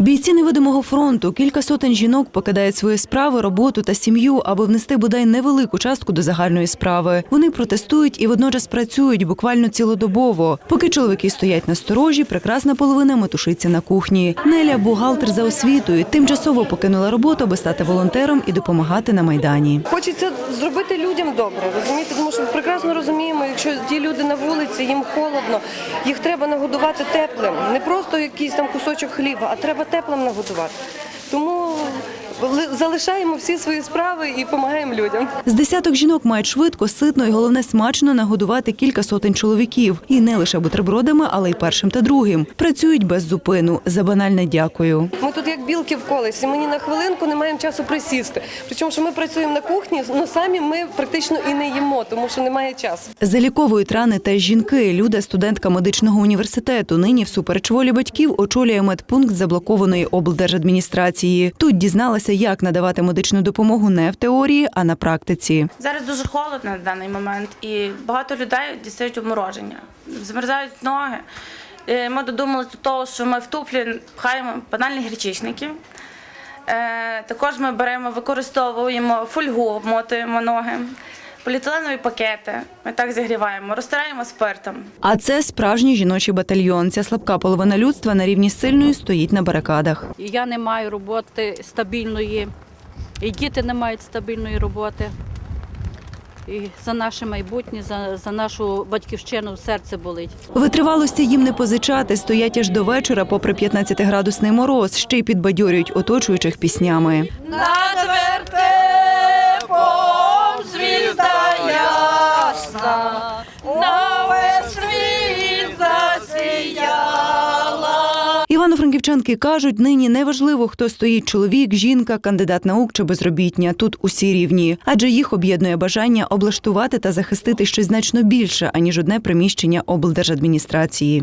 Бійці невидимого фронту, кілька сотень жінок покидають свої справи, роботу та сім'ю, аби внести бодай невелику частку до загальної справи. Вони протестують і водночас працюють буквально цілодобово. Поки чоловіки стоять на сторожі, прекрасна половина метушиться на кухні. Неля, бухгалтер за освітою, тимчасово покинула роботу, аби стати волонтером і допомагати на майдані. Хочеться зробити людям добре, розумієте? Тому що прекрасно розуміємо, якщо ті люди на вулиці, їм холодно, їх треба нагодувати теплим. Не просто якийсь там кусочок хліба, а треба теплим нагодувати. Тому залишаємо всі свої справи і допомагаємо людям. З десяток жінок мають швидко, ситно і головне смачно нагодувати кілька сотень чоловіків. І не лише бутербродами, але й першим та другим. Працюють без зупину. За банальне дякую. Ми тут як білки в колесі. Ми ні на хвилинку не маємо часу присісти. Причому, що ми працюємо на кухні, але самі ми практично і не їмо, тому що немає часу. Заліковують рани теж жінки. Люда, студентка медичного університету, нині всупереч волі батьків очолює медпункт заблокованої облдержадміністрації. Тут дізналася, як надавати медичну допомогу не в теорії, а на практиці. Зараз дуже холодно на даний момент, і багато людей дістають обмороження, змерзають ноги. Е, Ми додумалися до того, що ми в туфлі пхаємо банальні гречичники. Е, Також ми беремо, використовуємо фольгу, обмотуємо ноги, поліетиленові пакети. Ми так зігріваємо, розтираємо спиртом. А це справжній жіночий батальйон. Ця слабка половина людства на рівні з сильною стоїть на барикадах. Я не маю роботи стабільної, і діти не мають стабільної роботи. І за наше майбутнє, за, за нашу батьківщину серце болить. Витривалості їм не позичати, стоять аж до вечора, попри 15-градусний мороз, ще й підбадьорюють оточуючих піснями. Над засіяла. Івано-франківчанки кажуть, нині неважливо, хто стоїть чоловік, жінка, кандидат наук чи безробітня. Тут усі рівні, адже їх об'єднує бажання облаштувати та захистити щось значно більше, аніж одне приміщення облдержадміністрації.